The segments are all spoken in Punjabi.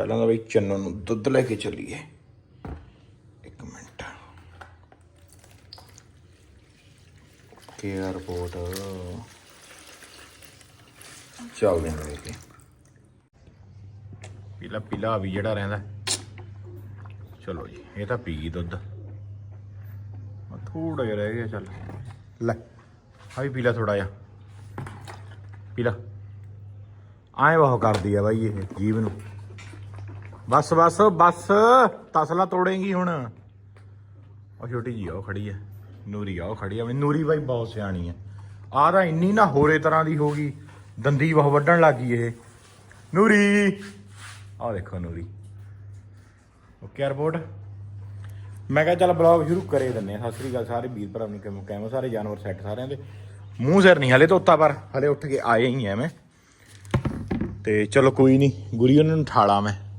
ਪਹਿਲਾਂ ਤਾਂ ਬਈ ਚੰਨਨ ਨੂੰ ਦੁੱਧ ਲੈ ਕੇ ਚੱਲੀਏ। ਇੱਕ ਮਿੰਟ। ਕੇ 에어ਪੋਰਟ ਚੱਲਦੇ ਹਾਂ ਕੇ ਪੀਲਾ ਪੀਲਾ ਵੀ ਜਿਹੜਾ ਰਹਿੰਦਾ। ਚਲੋ ਜੀ ਇਹ ਤਾਂ ਪੀ ਗਈ ਦੁੱਧ। ਥੋੜਾ ਜਿਹਾ ਰਹਿ ਗਿਆ ਚੱਲ। ਲੈ। ਆ ਵੀ ਪੀਲਾ ਥੋੜਾ ਜਿਹਾ। ਪੀਲਾ। ਆਏ ਵਾਹ ਕਰਦੀ ਆ ਬਾਈ ਇਹ ਜੀਵ ਨੂੰ। ਬਸ ਬਸ ਬਸ। ਤਸਲਾ ਤੋੜੇਗੀ ਹੁਣ। ਉਹ ਛੋਟੀ ਜੀ ਆ, ਉਹ ਖੜੀ ਹੈ ਨੂਰੀ ਆ, ਉਹ ਖੜੀ ਆ। ਵੀ ਨੂਰੀ ਬਾਈ ਬਹੁਤ ਸਿਆਣੀ ਹੈ ਆ ਤਾਂ ਇੰਨੀ ਨਾ ਹੋਰੇ ਤਰ੍ਹਾਂ ਦੀ ਹੋ ਗਈ। ਦੰਦੀ ਬਹੁਤ ਵੱਢਣ ਲੱਗੀ ਇਹ। ਨੂਰੀ! ਆ ਦੇਖੋ ਨੂਰੀ। Okay, report? ਮੈਂ ਕਿਹਾ ਚੱਲ ਬਲੌਗ ਸ਼ੁਰੂ ਕਰੇ ਦਿੰਨੇ ਆ ਸਤਿ ਸ੍ਰੀ ਅਕਾਲ ਸਾਰੇ ਵੀਰ ਭਰਾ ਨੂੰ ਕਿਵੇਂ ਕਿਵੇਂ ਸਾਰੇ ਜਾਨਵਰ ਸੈੱਟ ਸਾਰਿਆਂ ਦੇ। ਮੂੰਹ ਸਿਰ ਨਹੀਂ ਹਲੇ ਤੋਤਾ ਪਰ ਹਲੇ ਉੱਠ ਕੇ ਆਏ ਹੀ ਐ ਮੈਂ। ਤੇ ਚਲੋ ਕੋਈ ਨਹੀਂ, ਗੁਰੀ ਉਹਨਾਂ ਨੂੰ ਠਾਲਾ ਮੈਂ।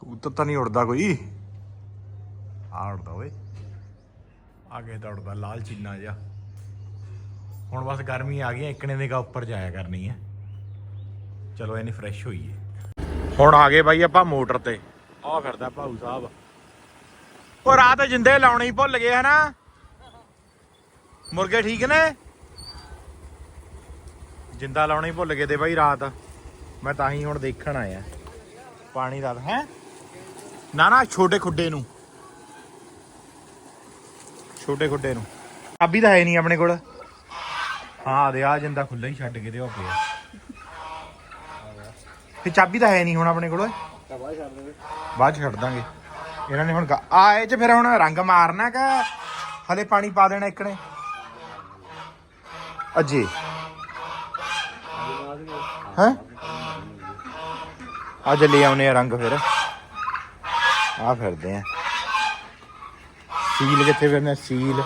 ਕਬੂਤਰ ਤਾਂ ਨਹੀਂ ਉੜਦਾ ਕੋਈ। ਆ ਉੜਦਾ ਓਏ। ਆਗੇ ਤਾਂ ਉੜਦਾ ਲਾਲ ਚੀਨਾ ਜਿਹਾ। ਹੁਣ ਬਸ ਗਰਮੀ ਆ ਗਈ ਹੈ, ਦੇ ਗਾ ਉੱਪਰ ਜਾਇਆ ਕਰਨੀ ਹੈ। ਚਲੋ ਇਹਨੇ ਫਰੈਸ਼ ਹੋਈਏ ਹੁਣ ਆ ਗਏ ਬਾਈ ਆਪਾਂ ਮੋਟਰ ਤੇ। ਆ ਫਿਰਦਾ ਭਾਊ ਸਾਹਿਬ। ਉਹ ਰਾਤ ਜਿੰਦੇ ਲਾਉਣੇ ਹੀ ਭੁੱਲ ਗਏ ਹਨਾ? ਮੁਰਗੇ ਠੀਕ ਨੇ? ਜਿੰਦਾ ਲਾਉਣਾ ਹੀ ਭੁੱਲ ਗਏ ਤੇ ਬਾਈ ਰਾਤ। ਮੈਂ ਤਾਂ ਹੀ ਹੁਣ ਦੇਖਣ ਆਇਆ। ਪਾਣੀ ਦਾ ਹੈ? ਨਾ ਨਾ, ਛੋਟੇ ਖੁੱਡੇ ਨੂੰ। ਛੋਟੇ ਖੁੱਡੇ ਨੂੰ। ਚਾਬੀ ਤਾਂ ਹੈ ਨਹੀਂ ਆਪਣੇ ਕੋਲ। ਹਾਂ, ਦੇ, ਆ ਜਿੰਦਾ ਖੁੱਲਾ ਹੀ ਛੱਡ ਕੇ ਤੇ ਉਹ ਪਿਆ। ਤੇ ਚਾਬੀ ਤਾਂ ਹੈ ਨਹੀਂ ਹੁਣ ਆਪਣੇ ਕੋਲ ਬਾਅਦ ਛੱਡ ਦਾਂਗੇ। ਇਹਨਾਂ ਨੇ ਹੁਣ ਗਾ- ਚ ਫਿਰ ਹੁਣ ਰੰਗ ਮਾਰਨਾ ਕਿ ਹਲੇ ਪਾਣੀ ਪਾ ਦੇਣਾ ਇੱਕ ਨੇ? ਅਜੇ। ਹੈ? ਅੱਜ ਲੈ ਆਉਨੇ ਆ ਰੰਗ ਫਿਰ। ਆ ਫਿਰਦੇ ਆ। ਸੀਲ ਕਿੱਥੇ ਫਿਰਨੇ ਸੀਲ।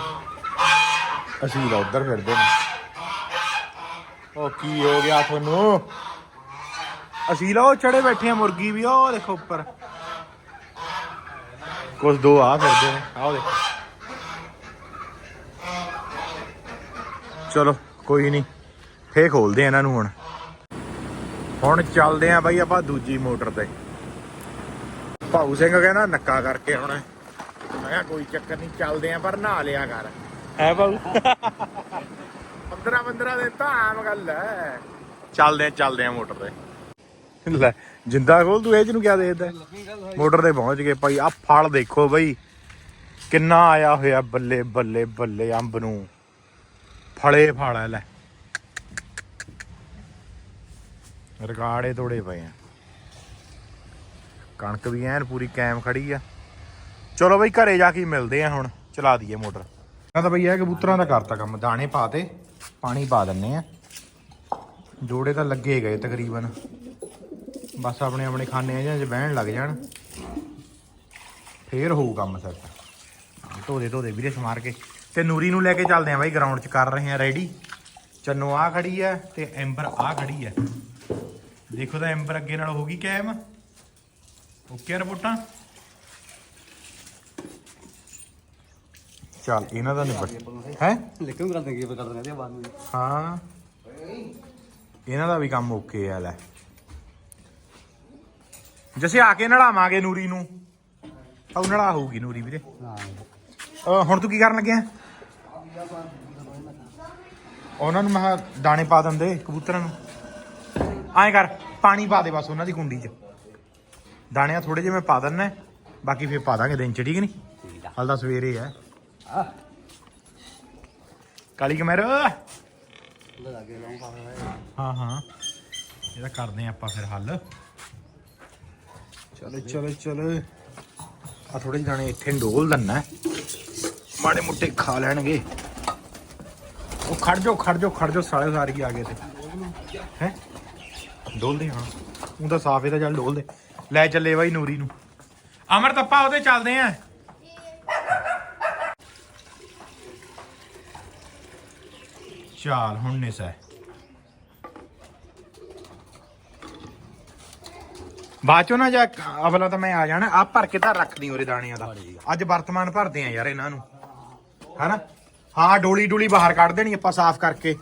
ਅਸੀਂ ਤਾਂ ਉੱਧਰ ਫਿਰਦੇ ਨੇ। ਉਹ ਕੀ ਹੋ ਗਿਆ ਤੁਹਾਨੂੰ? ਅਸੀਂ ਲੋ ਚੜੇ ਬੈਠੇ ਆ ਮੁਰਗੀ ਵੀ, ਉਹ ਦੇਖੋ ਉੱਪਰ। ਕੁਝ ਦੋ ਆ ਫਿਰਦੇ ਨੇ, ਆਓ ਦੇਖੋ। ਚਲੋ, ਕੋਈ ਨਹੀਂ। ਫੇਰ ਖੋਲਦੇ ਆ ਇਹਨਾਂ ਨੂੰ ਹੁਣ। ਹੁਣ ਚੱਲਦੇ ਆ ਬਾਈ ਆਪਾਂ ਦੂਜੀ ਮੋਟਰ ਤੇ। ਭਾਊ ਸਿੰਘ ਕਹਿੰਦਾ ਨੱਕਾ ਕਰਕੇ ਹੁਣ। ਮੈਂ ਕਿਹਾ ਕੋਈ ਚੱਕਰ ਨਹੀਂ ਚੱਲਦੇ ਆ ਪਰ ਨਹਾ ਲਿਆ ਕਰ। ਹੈ ਭਾਊ। 15 15 ਦੇ ਤਾਂ ਆਮ ਗੱਲ ਹੈ ਚੱਲਦੇ ਆ ਚੱਲਦੇ ਆ ਮੋਟਰ ਤੇ। ਲੈ ਜਿੰਦਾ ਖੋਲ ਤੂੰ ਇਹ ਚ ਨੂੰ ਕਿਆ ਦੇਖਦਾ? ਮੋਟਰ ਤੇ ਪਹੁੰਚ ਗਏ ਭਾਈ ਆ ਫਲ ਦੇਖੋ ਬਈ। ਕਿੰਨਾ ਆਇਆ ਹੋਇਆ ਬੱਲੇ ਬੱਲੇ ਬੱਲੇ ਅੰਬ ਨੂੰ। ਫਲੇ ਫਲ ਲੈ। ਰਗਾੜੇ ਤੋੜੇ ਪਏ ਆ। ਕਣਕ ਵੀ ਐਨ ਪੂਰੀ ਕੈਮ ਖੜੀ ਆ। ਚਲੋ ਬਈ ਘਰੇ ਜਾ ਕੇ ਮਿਲਦੇ ਆ ਹੁਣ, ਚਲਾ ਦਈਏ ਮੋਟਰ। ਇਹਨਾਂ ਤਾਂ ਬਈ ਇਹ ਕਬੂਤਰਾਂ ਦਾ ਕਰਤਾ ਕੰਮ, ਦਾਣੇ ਪਾਤੇ ਪਾਣੀ ਪਾ ਦਿੰਨੇ ਆ। ਜੋੜੇ ਤਾਂ ਲੱਗੇ ਗਏ ਤਕਰੀਬਨ। ਬਸ ਆਪਣੇ ਆਪਣੇ ਖਾਨੇ ਜਾਂ ਚ ਬਹਿਣ ਲੱਗ ਜਾਣ। ਫੇਰ ਹੋਊ ਕੰਮ ਸੈੱਟ ਧੋਦੇ ਧੋਦੇ ਵੀਰੇ ਸਮਾਰ ਕੇ। ਤੇ ਨੂਰੀ ਨੂੰ ਲੈ ਕੇ ਚੱਲਦੇ ਆ ਬਾਈ ਗਰਾਊਂਡ 'ਚ ਕਰ ਰਹੇ ਆ ਰੈਡੀ ਚੰਨੋ ਆ ਖੜੀ ਆ ਤੇ ਐਂਬਰ ਆ ਖੜੀ ਆ। ਦੇਖੋ ਤਾਂ ਐਂਬਰ ਅੱਗੇ ਨਾਲ ਹੋ ਗਈ ਕੈਮ ਓਕੇ ਰਿਪੋਰਟਾਂ? ਚੱਲ ਇਹਨਾਂ ਦਾ ਨਿਬੜ ਹੈ? ਲਿਖਣ ਕਰ ਦੇਂਗੇ ਕਰ ਦੇਂਗੇ ਬਾਅਦ ਵਿੱਚ। ਹਾਂ। ਇਹਨਾਂ ਦਾ ਵੀ ਕੰਮ ਓਕੇ ਆ ਲੈ। ਜਸੇ ਆ ਕੇ ਨੜਾਵਾਂਗੇ ਨੂਰੀ ਨੂੰ। ਉਹ ਨੜਾ ਹੋਊਗੀ ਨੂਰੀ ਵੀਰੇ। ਹਾਂ ਹੁਣ ਤੂੰ ਕੀ ਕਰਨ ਲੱਗਿਆ? ਉਹਨਾਂ ਨੂੰ ਮੈਂ ਕਿਹਾ ਦਾਣੇ ਪਾ ਦਿੰਦੇ ਕਬੂਤਰਾਂ ਨੂੰ। ਐਂ ਕਰ ਪਾਣੀ ਪਾ ਦੇ ਬਸ ਉਹਨਾਂ ਦੀ ਕੁੰਡੀ 'ਚ। ਦਾਣਿਆਂ ਥੋੜੇ ਜਿਹੇ ਮੈਂ ਪਾ ਦਿੰਨਾ ਬਾਕੀ ਫੇਰ ਪਾ ਦਾਂਗੇ ਦਿਨ 'ਚ ਠੀਕ ਨਹੀਂ ਹਾਲ ਤਾਂ ਸਵੇਰੇ ਆ। ਕਾਲੀ ਕਮਰ। ਹਾਂ ਹਾਂ। ਇਹਦਾ ਕਰਦੇ ਆ ਆਪਾਂ ਫਿਰ ਹੱਲ। ਚਲੋ ਚਲੋ ਚਲੋ। ਆ ਥੋੜੇ ਜਿਹੇ ਦਾਣੇ ਇੱਥੇ ਡੋਲ ਦੰਨਾ ਮਾੜੇ ਮੁੱਟੇ ਖਾ ਲੈਣਗੇ। ਉਹ ਖੜ ਜਾਓ ਖੜ ਜਾਓ ਖੜ ਜਾਓ ਸਾਲੇ ਸਾਰ ਆ ਗਏ ਤੇ ਹੈ? ਡੋਲਦੇ ਹਾਂ। ਉਹ ਤਾਂ ਸਾਫ਼ ਇਹਦਾ ਚੱਲ ਡੋਲਦੇ। ਲੈ ਚੱਲੇ ਬਾਈ ਨੂਰੀ ਨੂੰ। ਅਮਰ ਤੱਪਾ, ਉਹਦੇ ਚੱਲਦੇ ਆ। ਚਾਲ, ਹੁਣ ਨੇ ਸੈ ਬਾਅਦ ਚੋਂ ਨਾ ਜਾ ਅਵਲਾ ਤਾਂ ਮੈਂ ਆ ਜਾਣਾ ਆ ਭਰ ਕੇ ਤਾਂ ਰੱਖਦੀ ਉਰੇ ਦਾਣਿਆਂ ਦਾ। ਅੱਜ ਵਰਤਮਾਨ ਭਰਦੇ ਆ ਯਾਰ ਇਹਨਾਂ ਨੂੰ। ਹਨਾ? ਹਾਂ, ਡੋਲੀ ਡੋਲੀ ਬਾਹਰ ਕੱਢ ਦੇਣੀ ਆਪਾਂ ਸਾਫ਼ ਕਰਕੇ।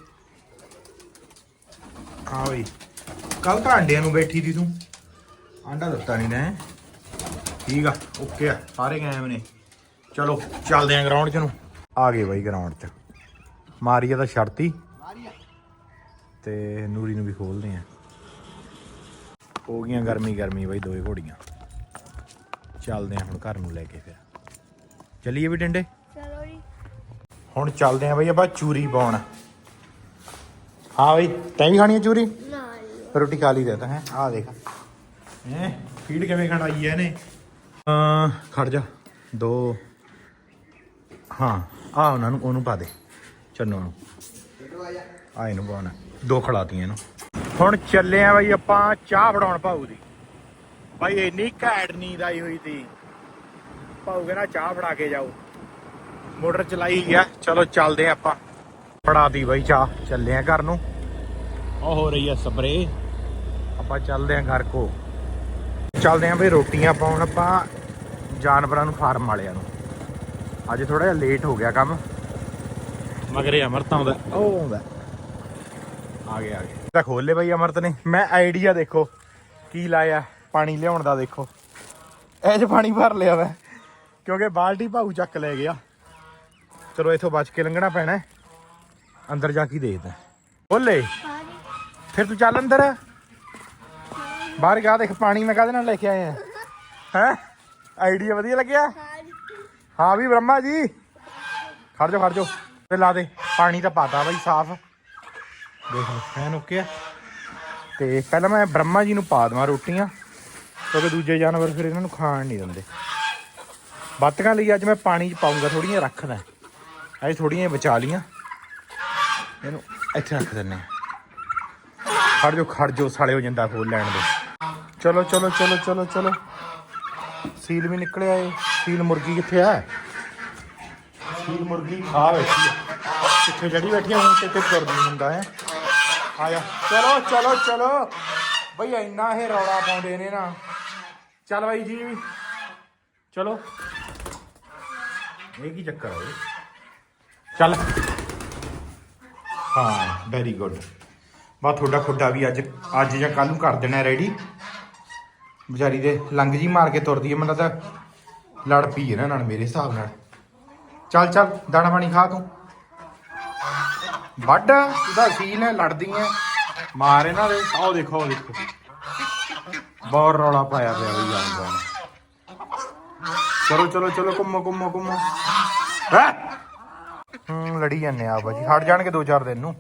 ਹਾਂ ਬਈ ਕੱਲ ਤਾਂ ਅੰਡਿਆਂ ਨੂੰ ਬੈਠੀ ਦੀ ਤੂੰ। ਆਂਡਾ ਦਿੱਤਾ ਨਹੀਂ ਨੇ। ਠੀਕ ਆ ਓਕੇ ਆ ਸਾਰੇ ਕਾਇਮ ਨੇ। ਚਲੋ ਚੱਲਦੇ ਆਂ ਗਰਾਊਂਡ 'ਚ ਨੂੰ। ਆ ਗਏ ਬਾਈ ਗਰਾਊਂਡ 'ਚ। ਮਾਰੀਆ ਤਾਂ ਛੜਤੀ ਤੇ ਨੂਰੀ ਨੂੰ ਵੀ ਖੋਲਦੇ ਆ। ਹੋ ਗਈਆਂ ਗਰਮੀ ਗਰਮੀ ਬਾਈ ਦੋਏ ਘੋੜੀਆਂ। ਚੱਲਦੇ ਆ ਹੁਣ ਘਰ ਨੂੰ ਲੈ ਕੇ ਫਿਰ। ਚੱਲੀਏ ਵੀ ਟਿੰਡੇ? ਚਲੋ ਜੀ। ਹੁਣ ਚੱਲਦੇ ਆ ਬਈ ਆਪਾਂ ਚੂਰੀ ਪਾਉਣ। ਹਾਂ ਬਈ ਤੈਂ ਵੀ ਖਾਣੀ ਹੈ ਚੂਰੀ? ਨਾ ਜੀ। ਰੋਟੀ ਖਾ ਲਈ ਦੇਤਾ ਹੈ। ਆ ਦੇਖ। ਹੈ ਫੀਡ ਕਿਵੇਂ ਖੜਾਈ ਹੈ ਇਹਨੇ? ਅ ਖੜ ਜਾ। ਦੋ। ਹਾਂ ਆ ਉਹਨਾਂ ਨੂੰ ਉਹਨੂੰ ਪਾ ਦੇ ਚੰਨੋ ਨੂੰ। ਆ ਇਹਨੂੰ ਪਾਉਣਾ ਦੋ ਖੜਾਤੀਆਂ ਇਹਨੂੰ। ਹੁਣ ਚੱਲੇ ਆ ਬਈ ਆਪਾਂ ਚਾਹ ਫੜਾਉਣ ਭਾਊ ਦੀ। ਬਾਈ ਇੰਨੀ ਘੈਂਟ ਨੀਂਦ ਆਈ ਹੋਈ ਸੀ। ਭਾਊ ਕਹਿੰਦਾ ਚਾਹ ਫੜਾ ਕੇ ਜਾਓ। ਮੋਟਰ ਚਲਾਈ ਗਿਆ। ਚਲੋ ਚੱਲਦੇ ਆ ਆਪਾਂ। ਫੜਾਤੀ ਬਾਈ ਚਾਹ। ਚੱਲੇ ਆ ਘਰ ਨੂੰ। ਉਹ ਹੋ ਰਹੀ ਆ ਸਪਰੇ ਆਪਾਂ ਚੱਲਦੇ ਆਂ ਘਰ ਕੋ। ਚੱਲਦੇ ਆਂ ਬਈ ਰੋਟੀਆਂ ਪਾਉਣ ਆਪਾਂ ਜਾਨਵਰਾਂ ਨੂੰ ਫਾਰਮ ਵਾਲਿਆਂ ਨੂੰ। ਅੱਜ ਥੋੜਾ ਜਿਹਾ ਲੇਟ ਹੋ ਗਿਆ ਕੰਮ। ਮਗਰੇ ਅਮਰਤ ਆਉਂਦਾ। ਉਹ ਆਉਂਦਾ। ਆ ਗਿਆ ਆ ਗਿਆ। ਤਾਂ ਖੋਲ ਲੈ ਬਈ ਅਮਰਤ ਨੇ। ਮੈਂ ਆਈਡੀਆ ਦੇਖੋ ਕੀ ਲਾਇਆ ਪਾਣੀ ਲਿਆਉਣ ਦਾ ਦੇਖੋ। ਇਹ ਚ ਪਾਣੀ ਭਰ ਲਿਆ ਮੈਂ। ਕਿਉਂਕਿ ਬਾਲਟੀ ਭਾਊ ਚੱਕ ਲੈ ਗਿਆ। ਚਲੋ ਇਥੋਂ ਬਚ ਕੇ ਲੰਘਣਾ ਪੈਣਾ ਹੈ। ਅੰਦਰ ਜਾ ਕੇ ਦੇਖਦਾ ਬੋਲੇ ਫਿਰ ਤੂੰ ਚੱਲ ਅੰਦਰ। ਬਾਹਰ ਗਾ ਦੇਖ, ਪਾਣੀ ਮੈਂ ਕਾਹਦੇ ਨਾਲ ਲੈ ਕੇ ਆਏ ਆ ਹੈ? ਆਈਡੀਆ ਵਧੀਆ ਲੱਗਿਆ? ਹਾਂ ਵੀ ਬ੍ਰਹਮਾ ਜੀ। ਖੜ ਜਾ ਖੜ ਜਾ ਤੇ ਲਾ ਦੇ, ਪਾਣੀ ਤਾਂ ਪਾਤਾ ਬਾਈ, ਸਾਫ਼। ਦੇਖ ਲਓ ਐਨ ਓਕੇ ਆ ਤੇ ਪਹਿਲਾਂ ਮੈਂ ਬ੍ਰਹਮਾ ਜੀ ਨੂੰ ਪਾ ਦੇਵਾਂ ਰੋਟੀਆਂ, ਕਿਉਂਕਿ ਦੂਜੇ ਜਾਨਵਰ ਫਿਰ ਇਹਨਾਂ ਨੂੰ ਖਾਣ ਨਹੀਂ ਦਿੰਦੇ। ਬੱਤਕਾਂ ਲਈ, ਅੱਜ ਮੈਂ ਪਾਣੀ 'ਚ ਪਾਉਂਗਾ ਥੋੜੀਆਂ ਰੱਖਦਾ। ਅੱਜ ਥੋੜੀਆਂ ਬਚਾ ਲੀਆਂ ਇਹਨੂੰ ਇੱਥੇ ਰੱਖ ਦਿੰਨੇ ਆ ਖੜ ਜੋ ਖੜ ਜੋ ਸਾਲੇ ਹੋ ਜਾਂਦਾ ਫੋਲ ਲੈਣ ਦੇ ਚਲੋ ਚਲੋ ਚਲੋ ਚਲੋ ਚਲੋ। ਸੀਲ ਵੀ ਨਿਕਲਿਆ ਏ। ਸੀਲ ਮੁਰਗੀ ਕਿੱਥੇ ਆ? ਸੀਲ ਮੁਰਗੀ ਖਾ ਬੈਠੀ ਆ। ਕਿੱਥੇ ਜੜੀ ਬੈਠੀ ਆ? ਹੁਣ ਤੇ ਤੇ ਤੁਰਦੀ ਹੁੰਦਾ ਹੈ ਆ ਚਲੋ ਚਲੋ ਚਲੋ। ਬਈ ਇੰਨਾ ਇਹ ਰੌਲਾ ਪਾਉਂਦੇ ਨੇ ਨਾ। ਚੱਲ ਬਾਈ ਜੀ। ਚਲੋ। ਇਹ ਕੀ ਚੱਕਰ ਹੈ ਚੱਲ। ਹਾਂ ਵੈਰੀ ਗੁੱਡ ਬਾ ਤੁਹਾਡਾ ਖੁੱਡਾ ਵੀ ਅੱਜ ਅੱਜ ਜਾਂ ਕੱਲ ਨੂੰ ਕਰ ਦੇਣਾ ਰੈਡੀ ਵਿਚਾਰੀ ਦੇ ਲੰਗ ਜੀ ਮਾਰ ਕੇ ਤੁਰਦੀ ਹੈ ਮੈਨੂੰ ਤਾਂ ਲੜ ਪਈ ਇਹਨਾਂ ਨਾਲ ਮੇਰੇ ਹਿਸਾਬ ਨਾਲ। ਚੱਲ ਚੱਲ, ਦਾਣਾ ਪਾਣੀ ਖਾ ਤੂੰ। ਵੱਡ ਇਹਦਾ ਸੀਨ ਹੈ ਲੜਦੀਆਂ ਮਾਰ ਇਹਨਾਂ ਦੇ। ਆਓ ਦੇਖੋ ਆਓ ਦੇਖੋ। ਬਹੁਤ ਰੌਲਾ ਪਾਇਆ ਪਿਆ ਵੀ ਜਾਂਦਾ ਚਲੋ ਚਲੋ ਚਲੋ, ਘੁੰਮੋ ਘੁੰਮੋ ਘੁੰਮੋ। ਹੈ? ਹੂੰ, ਲੜੀ ਜਾਂਦੇ ਆ ਬਾਜੀ ਹਟ ਜਾਣਗੇ ਦੋ ਚਾਰ ਦਿਨ ਨੂੰ।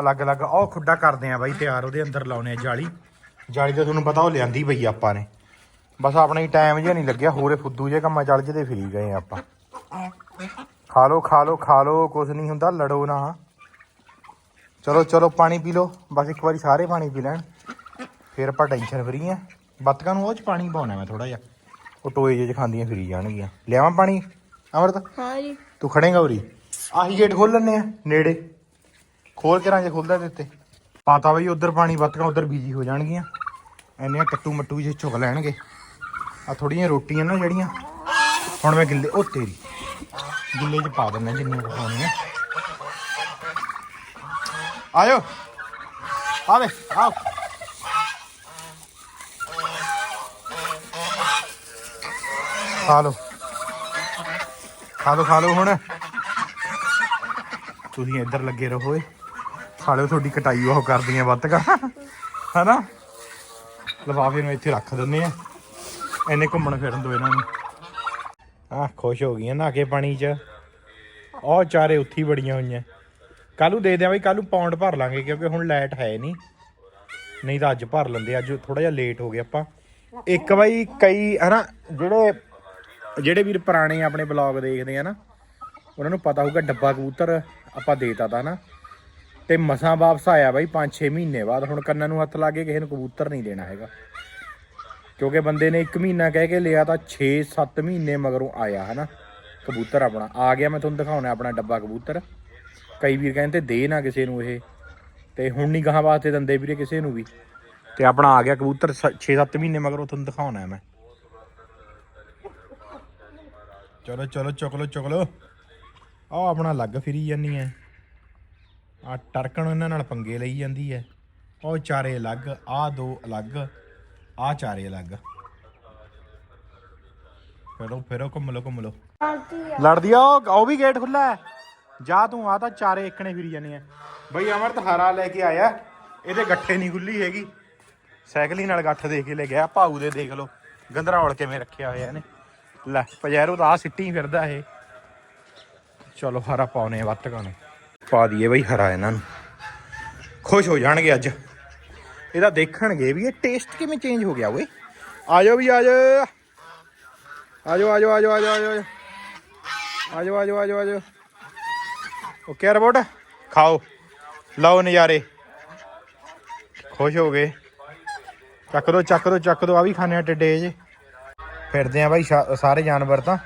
ਅਲੱਗ-ਅਲੱਗ। ਉਹ ਖੁੱਡਾ ਕਰਦੇ ਆ ਬਾਈ, ਤਿਆਰ। ਉਹਦੇ ਅੰਦਰ ਲਾਉਨੇ ਆ ਜਾਲੀ। ਜਾਲੀ ਤਾਂ ਤੁਹਾਨੂੰ ਪਤਾ ਉਹ ਲਿਆਂਦੀ ਪਈ ਆਪਾਂ ਨੇ। ਬਸ ਆਪਣਾ ਹੀ ਟਾਈਮ ਜਿਹਾ ਨਹੀਂ ਲੱਗਿਆ ਹੋਰੇ ਫੁੱਦੂ ਜੇ ਕੰਮਾਂ ਚੱਲ ਜਦੇ ਫਰੀ ਗਏ ਆਪਾਂ। ਖਾ ਲੋ ਖਾ ਲੋ ਖਾ ਲੋ ਕੁਝ ਨਹੀਂ ਹੁੰਦਾ ਲੜੋ ਨਾ। ਚਲੋ ਚਲੋ ਪਾਣੀ ਪੀ ਲੋ ਬਸ ਇੱਕ ਵਾਰੀ ਸਾਰੇ ਪਾਣੀ ਪੀ ਲੈਣ। ਫਿਰ ਆਪਾਂ ਟੈਨਸ਼ਨ ਫਰੀ ਆ। ਬੱਤਕਾਂ ਨੂੰ ਉਹ ਚ ਪਾਣੀ ਪਾਉਣਾ ਮੈਂ ਥੋੜਾ ਜਿਹਾ। ਉਹ ਟੋਏ ਜੇ ਚ ਖਾਂਦੀਆਂ ਫਰੀ ਜਾਣਗੀਆਂ। ਲਿਆਵਾਂ ਪਾਣੀ? ਅਮਰਤ? ਪਾਣੀ ਤੂੰ ਖੜੇਗਾ ਉਰੀ? ਆਹੀ ਗੇਟ ਖੋਲ ਲੈਣੇ ਆ ਨੇੜੇ। ਖੋਲ ਕੇ ਰਾਂਝੇ ਖੁੱਲਦਾ ਤੇ ਉੱਤੇ। ਪਾਤਾ ਬਈ ਉਧਰ ਪਾਣੀ ਬੱਤਕਾਂ ਉਧਰ ਬੀਜੀ ਹੋ ਜਾਣਗੀਆਂ। ਐਨੀਆਂ ਟੱਟੂ ਮੱਟੂ ਜੇ ਝੁਕ ਲੈਣਗੇ। ਆ ਥੋੜੀਆਂ ਰੋਟੀਆਂ ਨਾ ਜਿਹੜੀਆਂ, ਹੁਣ ਮੈਂ ਗਿੱਲੇ ਉਹ ਤੇਰੀ। ਗਿੱਲੇ 'ਚ ਪਾ ਦਿੰਦਾ ਜਿੰਨੀਆਂ ਕੁ ਆਇਓ। ਆਵੇ ਆਓ। ਖਾ ਲਓ। ਖਾ ਲਓ ਖਾ ਲਓ ਹੁਣ। ਤੁਸੀਂ ਇੱਧਰ ਲੱਗੇ ਰਹੋ ਏ। ਸਾਲੇ ਤੁਹਾਡੀ ਕਟਾਈ ਉਹ ਕਰਦੀਆਂ ਵੱਤਗਾ ਹਨਾ? ਲਫਾਫੇ ਨੂੰ ਇੱਥੇ ਰੱਖ ਦਿੰਦੇ ਆ। ਐਨੇ ਘੁੰਮਣ ਫਿਰਨ ਦੋ ਇਹਨਾਂ ਨੂੰ। ਆ ਖੁਸ਼ ਹੋ ਗਈਆਂ ਨਹਾ ਕੇ ਪਾਣੀ 'ਚ। ਉਹ ਚਾਰੇ ਉੱਥੀ ਬੜੀਆਂ ਹੋਈਆਂ। ਕੱਲ ਨੂੰ ਦੇ ਦਿਆਂ ਬਈ ਕੱਲ ਨੂੰ ਪੌਂਡ ਭਰ ਲਾਂਗੇ ਕਿਉਂਕਿ ਹੁਣ ਲਾਈਟ ਹੈ ਨਹੀਂ ਨਹੀਂ ਤਾਂ ਅੱਜ ਭਰ ਲੈਂਦੇ ਅੱਜ ਥੋੜਾ ਜਿਹਾ ਲੇਟ ਹੋ ਗਿਆ ਆਪਾਂ। ਇੱਕ ਬਾਈ, ਕਈ ਹਨਾ, ਜਿਹੜੇ ਜਿਹੜੇ ਵੀਰ ਪੁਰਾਣੇ ਆਪਣੇ ਬਲੌਗ ਦੇਖਦੇ ਆ ਨਾ, ਉਹਨਾਂ ਨੂੰ ਪਤਾ ਹੋਊਗਾ ਡੱਬਾ ਕਬੂਤਰ ਆਪਾਂ ਦੇਤਾ ਤਾ ਨਾ। ਤੇ ਮਸਾਂ ਵਾਪਸ ਆਇਆ ਬਾਈ 5-6 ਮਹੀਨੇ ਬਾਅਦ। ਹੁਣ ਕੰਨਾਂ ਨੂੰ ਹੱਥ ਲਾ ਕੇ ਕਿਸੇ ਨੂੰ ਕਬੂਤਰ ਨਹੀਂ ਦੇਣਾ ਹੈਗਾ। ਕਿਉਂਕਿ ਬੰਦੇ ਨੇ 1 ਮਹੀਨਾ ਕਹਿ ਕੇ ਲਿਆ ਤਾਂ 6-7 ਮਹੀਨੇ ਮਗਰੋਂ ਆਇਆ ਹਨਾ। ਕਬੂਤਰ ਆਪਣਾ। ਆ ਗਿਆ, ਮੈਂ ਤੁਹਾਨੂੰ ਦਿਖਾਉਣਾ ਆਪਣਾ ਡੱਬਾ ਕਬੂਤਰ। ਕਈ ਵੀਰ ਕਹਿੰਦੇ ਦੇ ਨਾ ਕਿਸੇ ਨੂੰ ਇਹ। ਤੇ ਹੁਣ ਨਹੀਂ ਗਾਹਾਂ ਵਾਸਤੇ ਦੰਦੇ ਵੀਰੇ ਕਿਸੇ ਨੂੰ ਵੀ। ਤੇ ਆਪਣਾ ਆ ਗਿਆ ਕਬੂਤਰ 6-7 ਮਹੀਨੇ ਮਗਰੋਂ ਤੁਹਾਨੂੰ ਦਿਖਾਉਣਾ ਮੈਂ। ਚਲੋ ਚਲੋ ਚੁਕਲੋ ਚੁਕਲੋ ਆ ਆਪਣਾ ਲੱਗ ਫਿਰੀ ਜਾਨੀ ਐ। ਆ ਟਰਕਣ ਇਹਨਾਂ ਨਾਲ ਪੰਗੇ ਲਈ ਜਾਂਦੀ ਹੈ। ਉਹ ਚਾਰੇ ਅਲੱਗ, ਆ ਦੋ ਅਲੱਗ, ਆ ਚਾਰੇ ਅਲੱਗ। ਫਿਰੋ ਫਿਰੋ, ਘੁੰਮ ਲੋ ਘੁੰਮ ਲੋ ਲੜਦੀ ਆ, ਉਹ ਉਹ ਵੀ ਗੇਟ ਖੁੱਲਾ ਹੈ। ਜਾ ਤੂੰ, ਆ ਤਾਂ ਚਾਰੇ ਇੱਕਣੇ ਫਿਰੀ ਜਾਂਦੇ ਆ। ਬਈ ਅਮਰਤ ਹਾਰਾ ਲੈ ਕੇ ਆਇਆ। ਇਹਦੇ ਗੱਠੇ ਨਹੀਂ ਖੁੱਲੀ ਹੈਗੀ। ਸਾਈਕਲ ਨਾਲ ਗੱਠ ਦੇ ਕੇ ਲੈ ਗਿਆ। ਭਾਊ ਦੇ ਦੇਖ ਲਓ ਗੰਦਰੌਲ ਕਿਵੇਂ ਰੱਖਿਆ ਹੋਇਆ ਇਹਨੇ। ਲੈ ਪਜੈਰੋ ਤਾਂ ਆ ਸਿੱਟੀ ਫਿਰਦਾ ਇਹ। ਚਲੋ, ਹਰਾ ਪਾਉਨੇ ਆ ਵੱਤ ਕਾਣੇ ਪਾ ਦਈਏ ਬਈ ਹਰਾ ਇਹਨਾਂ ਨੂੰ। ਖੁਸ਼ ਹੋ ਜਾਣਗੇ ਅੱਜ। ਇਹਦਾ ਦੇਖਣਗੇ ਵੀ ਇਹ ਟੇਸਟ ਕਿਵੇਂ ਚੇਂਜ ਹੋ ਗਿਆ ਓਏ। ਆ ਜਾਓ ਵੀ ਆ ਜਾਓ। ਆ ਜਾਓ ਆ ਜਾਓ ਆ ਜਾਓ ਆ ਜਾਓ ਆ ਜਾਓ ਆ ਜਾਓ। ਆ ਜਾਓ ਆ ਜਾਓ ਆ ਜਾਓ ਓਕੇ ਰਿਪੋਰਟ ਖਾਓ। ਲਓ ਨਜ਼ਾਰੇ। ਖੁਸ਼ ਹੋ ਗਏ। ਚੱਕ ਦੋ ਚੱਕ ਦੋ ਚੱਕ ਦੋ। ਆ ਵੀ ਖਾਣੇ ਆ ਟਿੱਡੇ ਜੇ। ਫਿਰਦੇ ਆ ਬਾਈ ਸਾਰੇ ਜਾਨਵਰ ਤਾਂ।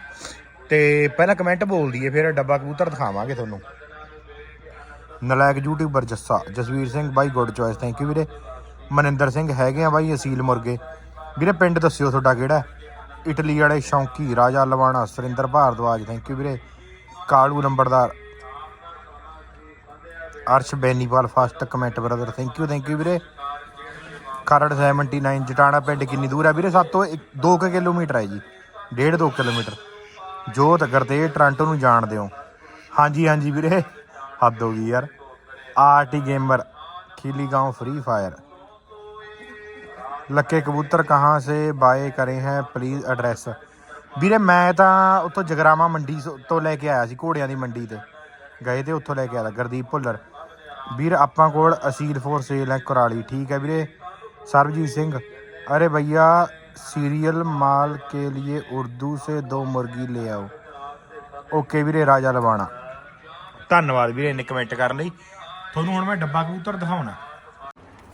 ਤੇ ਪਹਿਲਾਂ ਕਮੈਂਟ ਬੋਲ ਦਈਏ, ਫਿਰ ਡੱਬਾ ਕਬੂਤਰ ਦਿਖਾਵਾਂਗੇ ਤੁਹਾਨੂੰ। ਨਲਾਇਕ ਯੂਟਿਊਬਰ ਜੱਸਾ ਜਸਵੀਰ ਸਿੰਘ, ਬਾਈ ਗੁੱਡ ਚੋਇਸ ਥੈਂਕ ਯੂ ਵੀਰੇ। ਮਨਿੰਦਰ ਸਿੰਘ ਹੈਗੇ ਆ ਬਾਈ, ਅਸੀਲ ਮੁਰਗੇ। ਵੀਰੇ, ਪਿੰਡ ਦੱਸਿਓ ਤੁਹਾਡਾ ਕਿਹੜਾ ਇਟਲੀ ਵਾਲੇ ਸ਼ੌਂਕੀ ਰਾਜਾ ਲਵਾਣਾ, ਸੁਰਿੰਦਰ ਭਾਰਦਵਾਜ ਥੈਂਕ ਯੂ ਵੀਰੇ। ਕਾਲੂ ਨੰਬਰਦਾਰ Arsh Beniwal fast comment brother thank you thank you ਵੀਰੇ। ਖਰੜ 79 ਜਟਾਣਾ ਪਿੰਡ ਕਿੰਨੀ ਦੂਰ ਹੈ ਵੀਰੇ? ਸਾਤੋਂ 2 ਕਿਲੋਮੀਟਰ ਹੈ ਜੀ। 1.5 2 ਕਿਲੋਮੀਟਰ। ਜੋਤ ਗਰਦੇ ਟ੍ਰਾਂਟੋ ਨੂੰ ਜਾਣਦੇ ਹੋ। ਹਾਂਜੀ ਹਾਂਜੀ ਵੀਰੇ। ਹੱਦ ਹੋ ਗਈ ਯਾਰ ਆਰਟੀ ਗੇਮਰ ਖੀਲੀ गांव फ्री फायर लक्के कबूतर कहाँ से बाय करे हैं प्लीज एड्रेस ਵੀਰੇ ਮੈਂ ਤਾਂ ਉੱਥੋਂ ਜਗਰਾਮਾ ਮੰਡੀ ਸ- ਤੋਂ ਲੈ ਕੇ ਆਇਆ ਸੀ ਘੋੜਿਆਂ ਦੀ ਮੰਡੀ ਤੇ ਗਏ ਤੇ ਉੱਥੋਂ ਲੈ ਕੇ ਆਇਆ ਗੁਰਦੀਪ ਭੁੱਲਰ ਵੀਰ ਆਪਾਂ ਕੋਲ ਅਸੀਲ ਫੋਰ ਸੇਲ ਹੈ ਕੁਰਾਲੀ ਠੀਕ है ਵੀਰੇ ਸਰਬਜੀਤ ਸਿੰਘ अरे भैया सीरियल माल के लिए उर्दू से दो मुर्गी ले आओ ਓਕੇ ਵੀਰੇ ਰਾਜਾ ਲਵਾਣਾ ਧੰਨਵਾਦ ਵੀਰੇ ਇੰਨੇ ਕਮੈਂਟ ਕਰਨ ਲਈ। ਤੁਹਾਨੂੰ ਹੁਣ ਮੈਂ ਡੱਬਾ ਕਬੂਤਰ ਦਿਖਾਉਣਾ।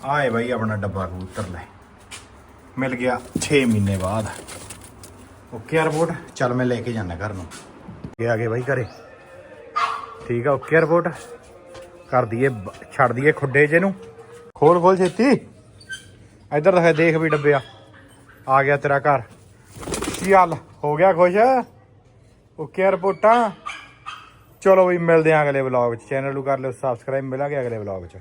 ਆਏ ਬਾਈ ਆਪਣਾ ਡੱਬਾ ਕਬੂਤਰ ਲੈ। ਮਿਲ ਗਿਆ 6 ਮਹੀਨੇ ਬਾਅਦ। ਓਕੇ ਰਿਪੋਰਟ ਚੱਲ ਮੈਂ ਲੈ ਕੇ ਜਾਣਾ ਘਰ ਨੂੰ। ਆ ਗਏ ਬਾਈ ਘਰੇ। ਠੀਕ ਆ, ਓਕੇ ਰਿਪੋਰਟ ਕਰ ਦਈਏ, ਛੱਡ ਦਈਏ ਖੁੱਡੇ ਜੇ ਨੂੰ। ਖੋਲ ਖੋਲ ਛੇਤੀ। ਇੱਧਰ ਦਿਖਾ, ਦੇਖ ਵੀ ਡੱਬਿਆ। ਆ ਗਿਆ ਤੇਰਾ ਘਰ। ਕੀ ਹਾਲ? ਹੋ ਗਿਆ ਖੁਸ਼? ਓਕੇ ਰਿਪੋਰਟਾਂ ਚਲੋ ਵੀ ਮਿਲਦੇ ਆਂ ਅਗਲੇ ਵਲੌਗ 'ਚ। ਚੈਨਲ ਨੂੰ ਕਰ ਲਿਓ ਸਬਸਕ੍ਰਾਈਬ ਮਿਲਾਂਗੇ ਅਗਲੇ ਵਲੌਗ 'ਚ।